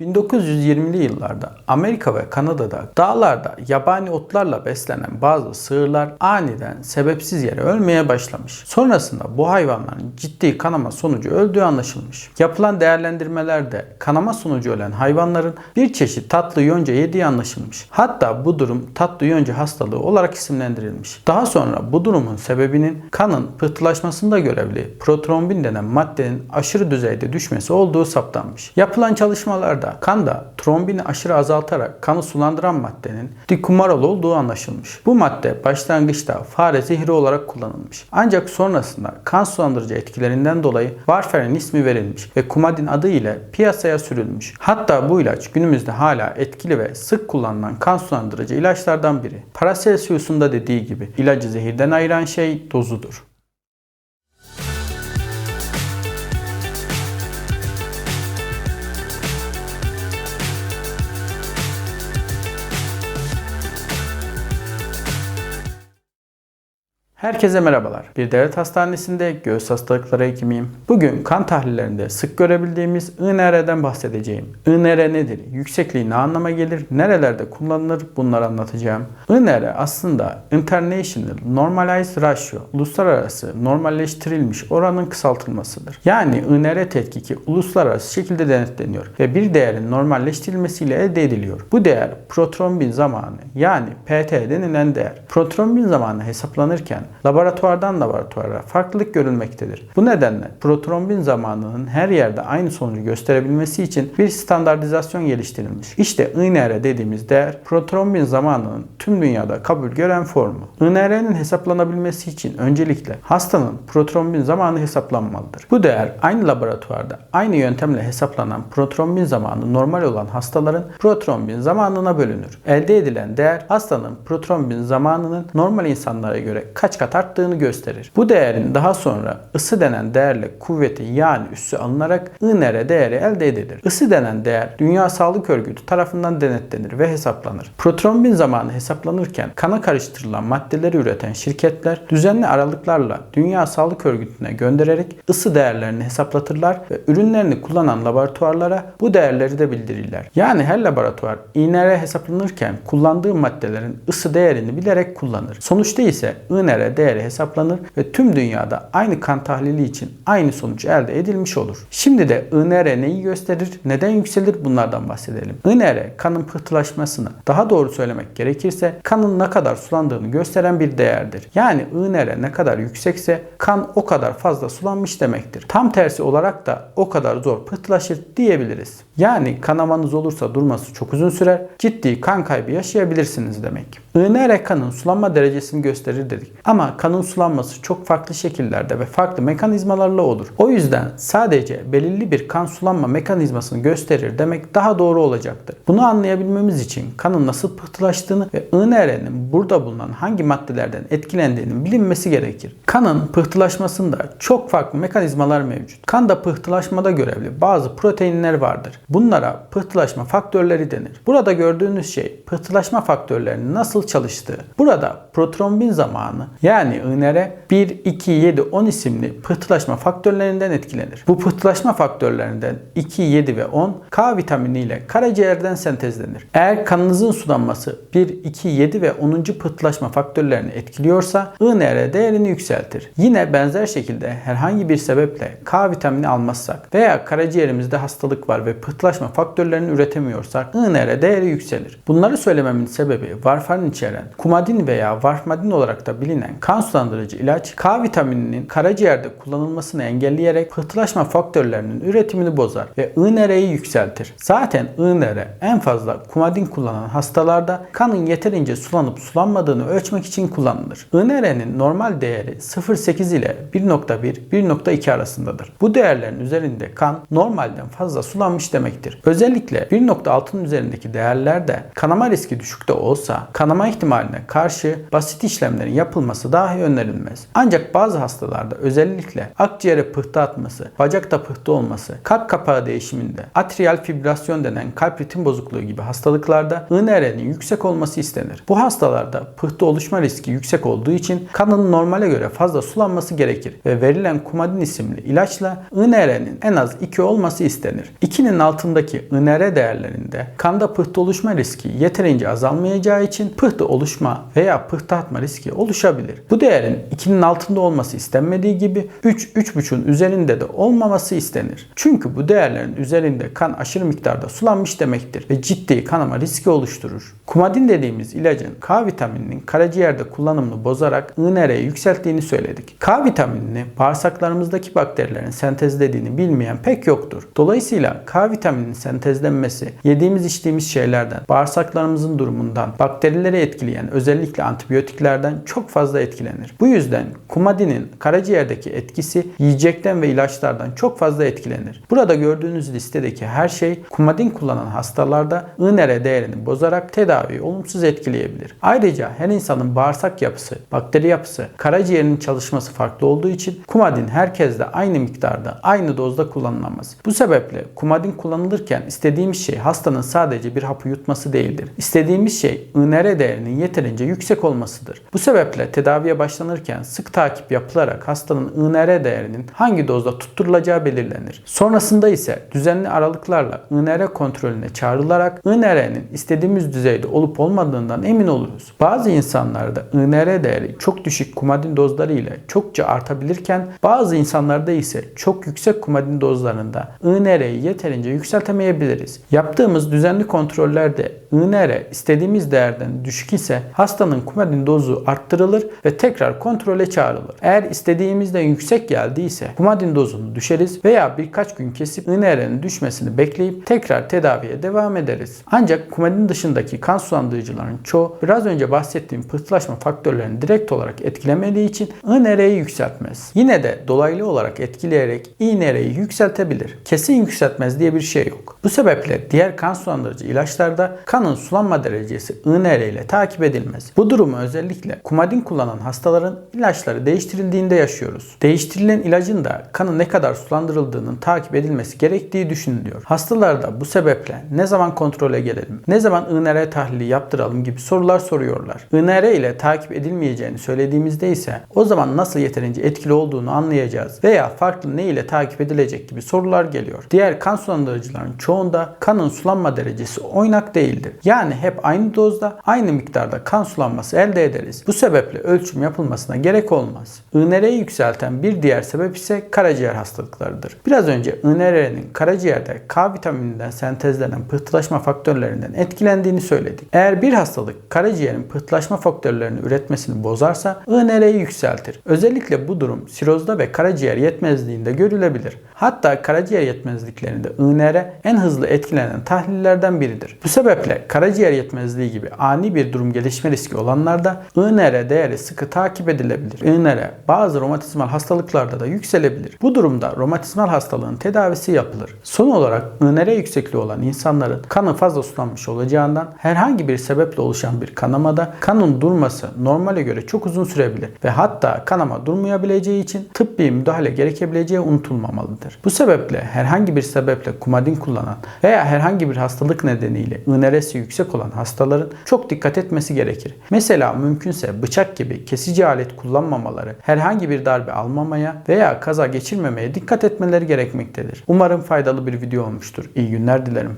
1920'li yıllarda Amerika ve Kanada'da dağlarda yabani otlarla beslenen bazı sığırlar aniden sebepsiz yere ölmeye başlamış. Sonrasında bu hayvanların ciddi kanama sonucu öldüğü anlaşılmış. Yapılan değerlendirmelerde kanama sonucu ölen hayvanların bir çeşit tatlı yonca yediği anlaşılmış. Hatta bu durum tatlı yonca hastalığı olarak isimlendirilmiş. Daha sonra bu durumun sebebinin kanın pıhtılaşmasında görevli protrombin denen maddenin aşırı düzeyde düşmesi olduğu saptanmış. Yapılan çalışmalarda kanda trombini aşırı azaltarak kanı sulandıran maddenin dikumarol olduğu anlaşılmış. Bu madde başlangıçta fare zehri olarak kullanılmış. Ancak sonrasında kan sulandırıcı etkilerinden dolayı varfarin ismi verilmiş ve kumadin adı ile piyasaya sürülmüş. Hatta bu ilaç günümüzde hala etkili ve sık kullanılan kan sulandırıcı ilaçlardan biri. Paracelsus'un da dediği gibi ilacı zehirden ayıran şey dozudur. Herkese merhabalar. Bir devlet hastanesinde göğüs hastalıkları hekimiyim. Bugün kan tahlillerinde sık görebildiğimiz INR'den bahsedeceğim. INR nedir? Yüksekliği ne anlama gelir? Nerelerde kullanılır? Bunları anlatacağım. INR aslında International Normalized Ratio, uluslararası normalleştirilmiş oranın kısaltılmasıdır. Yani INR tetkiki uluslararası şekilde denetleniyor ve bir değerin normalleştirilmesiyle elde ediliyor. Bu değer protrombin zamanı yani PT denilen değer. Protrombin zamanı hesaplanırken laboratuvardan laboratuvara farklılık görülmektedir. Bu nedenle protrombin zamanının her yerde aynı sonucu gösterebilmesi için bir standartizasyon geliştirilmiş. İşte INR dediğimiz değer protrombin zamanının tüm dünyada kabul gören formu. INR'nin hesaplanabilmesi için öncelikle hastanın protrombin zamanı hesaplanmalıdır. Bu değer aynı laboratuvarda aynı yöntemle hesaplanan protrombin zamanı normal olan hastaların protrombin zamanına bölünür. Elde edilen değer hastanın protrombin zamanının normal insanlara göre kaç kat arttığını gösterir. Bu değerin daha sonra ısı denen değerle kuvveti yani üssü alınarak INR değeri elde edilir. Isı denen değer Dünya Sağlık Örgütü tarafından denetlenir ve hesaplanır. Protrombin zamanı hesaplanırken kana karıştırılan maddeleri üreten şirketler düzenli aralıklarla Dünya Sağlık Örgütü'ne göndererek ısı değerlerini hesaplatırlar ve ürünlerini kullanan laboratuvarlara bu değerleri de bildirirler. Yani her laboratuvar INR hesaplanırken kullandığı maddelerin ısı değerini bilerek kullanır. Sonuçta ise INR değeri hesaplanır ve tüm dünyada aynı kan tahlili için aynı sonuç elde edilmiş olur. Şimdi de INR neyi gösterir, neden yükselir bunlardan bahsedelim. INR kanın pıhtılaşmasını, daha doğru söylemek gerekirse kanın ne kadar sulandığını gösteren bir değerdir. Yani INR ne kadar yüksekse kan o kadar fazla sulanmış demektir. Tam tersi olarak da o kadar zor pıhtılaşır diyebiliriz. Yani kanamanız olursa durması çok uzun sürer, ciddi kan kaybı yaşayabilirsiniz demek. INR kanın sulanma derecesini gösterir dedik. Ama kanın sulanması çok farklı şekillerde ve farklı mekanizmalarla olur. O yüzden sadece belirli bir kan sulanma mekanizmasını gösterir demek daha doğru olacaktır. Bunu anlayabilmemiz için kanın nasıl pıhtılaştığını ve INR'nin burada bulunan hangi maddelerden etkilendiğinin bilinmesi gerekir. Kanın pıhtılaşmasında çok farklı mekanizmalar mevcut. Kanda pıhtılaşmada görevli bazı proteinler vardır. Bunlara pıhtılaşma faktörleri denir. Burada gördüğünüz şey pıhtılaşma faktörlerinin nasıl çalıştığı. Burada protrombin zamanı yani INR 1, 2, 7, 10 isimli pıhtılaşma faktörlerinden etkilenir. Bu pıhtılaşma faktörlerinden 2, 7 ve 10 K vitamini ile karaciğerden sentezlenir. Eğer kanınızın sulanması 1, 2, 7 ve 10. pıhtılaşma faktörlerini etkiliyorsa INR değerini yükseltir. Yine benzer şekilde herhangi bir sebeple K vitamini almazsak veya karaciğerimizde hastalık var ve pıhtılaşma faktörlerini üretemiyorsak INR değeri yükselir. Bunları söylememin sebebi varfarin içeren kumadin veya varfmadin olarak da bilinen kan sulandırıcı ilaç K vitamininin karaciğerde kullanılmasını engelleyerek pıhtılaşma faktörlerinin üretimini bozar ve INR'yi yükseltir. Zaten INR en fazla kumadin kullanan hastalarda kanın yeterince sulanıp sulanmadığını ölçmek için kullanılır. INR'nin normal değeri 0.8 ile 1.1-1.2 arasındadır. Bu değerlerin üzerinde kan normalden fazla sulanmış demektir. Özellikle 1.6'nın üzerindeki değerlerde kanama riski düşük de olsa kanama ihtimaline karşı basit işlemlerin yapılması kullanılması dahi önerilmez. Ancak bazı hastalarda özellikle akciğere pıhtı atması, bacakta pıhtı olması, kalp kapağı değişiminde, atrial fibrasyon denen kalp ritim bozukluğu gibi hastalıklarda INR'nin yüksek olması istenir. Bu hastalarda pıhtı oluşma riski yüksek olduğu için kanın normale göre fazla sulanması gerekir ve verilen kumadin isimli ilaçla INR'nin en az 2 olması istenir. 2'nin altındaki INR değerlerinde kanda pıhtı oluşma riski yeterince azalmayacağı için pıhtı oluşma veya pıhtı atma riski oluşabilir. Bu değerin 2'nin altında olması istenmediği gibi 3-3,5'un üzerinde de olmaması istenir. Çünkü bu değerlerin üzerinde kan aşırı miktarda sulanmış demektir ve ciddi kanama riski oluşturur. Kumadin dediğimiz ilacın K vitamininin karaciğerde kullanımını bozarak INR'yi yükselttiğini söyledik. K vitaminini bağırsaklarımızdaki bakterilerin sentezlediğini bilmeyen pek yoktur. Dolayısıyla K vitamininin sentezlenmesi yediğimiz içtiğimiz şeylerden, bağırsaklarımızın durumundan, bakterileri etkileyen özellikle antibiyotiklerden çok fazla etkilenir. Bu yüzden kumadinin karaciğerdeki etkisi yiyecekten ve ilaçlardan çok fazla etkilenir. Burada gördüğünüz listedeki her şey kumadin kullanan hastalarda INR değerini bozarak tedaviyi olumsuz etkileyebilir. Ayrıca her insanın bağırsak yapısı, bakteri yapısı, karaciğerinin çalışması farklı olduğu için kumadin herkeste aynı miktarda, aynı dozda kullanılamaz. Bu sebeple kumadin kullanılırken istediğimiz şey hastanın sadece bir hapı yutması değildir. İstediğimiz şey INR değerinin yeterince yüksek olmasıdır. Bu sebeple tedaviye başlanırken sık takip yapılarak hastanın INR değerinin hangi dozda tutturulacağı belirlenir. Sonrasında ise düzenli aralıklarla INR kontrolüne çağrılarak INR'nin istediğimiz düzeyde olup olmadığından emin oluruz. Bazı insanlarda INR değeri çok düşük kumadin dozları ile çokça artabilirken bazı insanlarda ise çok yüksek kumadin dozlarında INR'yi yeterince yükseltemeyebiliriz. Yaptığımız düzenli kontrollerde INR istediğimiz değerden düşük ise hastanın kumadin dozu arttırılır ve tekrar kontrole çağrılır. Eğer istediğimizden yüksek geldiyse kumadin dozunu düşeriz veya birkaç gün kesip INR'nin düşmesini bekleyip tekrar tedaviye devam ederiz. Ancak kumadin dışındaki kan sulandırıcıların çoğu biraz önce bahsettiğim pıhtılaşma faktörlerini direkt olarak etkilemediği için INR'yi yükseltmez. Yine de dolaylı olarak etkileyerek INR'yi yükseltebilir. Kesin yükseltmez diye bir şey yok. Bu sebeple diğer kan sulandırıcı ilaçlarda kanın sulanma derecesi INR ile takip edilmez. Bu durumu özellikle kumadin kullanan hastaların ilaçları değiştirildiğinde yaşıyoruz. Değiştirilen ilacın da kanın ne kadar sulandırıldığının takip edilmesi gerektiği düşünülüyor. Hastalarda bu sebeple ne zaman kontrole gelelim, ne zaman INR tahlili yaptıralım gibi sorular soruyorlar. INR ile takip edilmeyeceğini söylediğimizde ise o zaman nasıl yeterince etkili olduğunu anlayacağız veya farklı ne ile takip edilecek gibi sorular geliyor. Diğer kan sulandırıcıların çoğunda kanın sulanma derecesi oynak değildir. Yani hep aynı dozda, aynı miktarda kan sulanması elde ederiz. Bu sebeple ölçüm yapılmasına gerek olmaz. INR'yi yükselten bir diğer sebep ise karaciğer hastalıklarıdır. Biraz önce INR'nin karaciğerde K vitamininden sentezlenen pıhtılaşma faktörlerinden etkilendiğini söyledik. Eğer bir hastalık karaciğerin pıhtılaşma faktörlerini üretmesini bozarsa INR'yi yükseltir. Özellikle bu durum sirozda ve karaciğer yetmezliğinde görülebilir. Hatta karaciğer yetmezliklerinde INR en hızlı etkilenen tahlillerden biridir. Bu sebeple karaciğer yetmezliği gibi ani bir durum gelişme riski olanlarda INR değeri sıkı takip edilebilir. INR bazı romatizmal hastalıklarda da yükselebilir. Bu durumda romatizmal hastalığın tedavisi yapılır. Son olarak INR yüksekliği olan insanların kanı fazla sulanmış olacağından herhangi bir sebeple oluşan bir kanamada kanın durması normale göre çok uzun sürebilir ve hatta kanama durmayabileceği için tıbbi müdahale gerekebileceği unutulmamalıdır. Bu sebeple herhangi bir sebeple kumadin kullanan veya herhangi bir hastalık nedeniyle INR'si yüksek olan hastaların çok dikkat etmesi gerekir. Mesela mümkünse bıçak gibi kesici alet kullanmamaları, herhangi bir darbe almamaya veya kaza geçirmemeye dikkat etmeleri gerekmektedir. Umarım faydalı bir video olmuştur. İyi günler dilerim.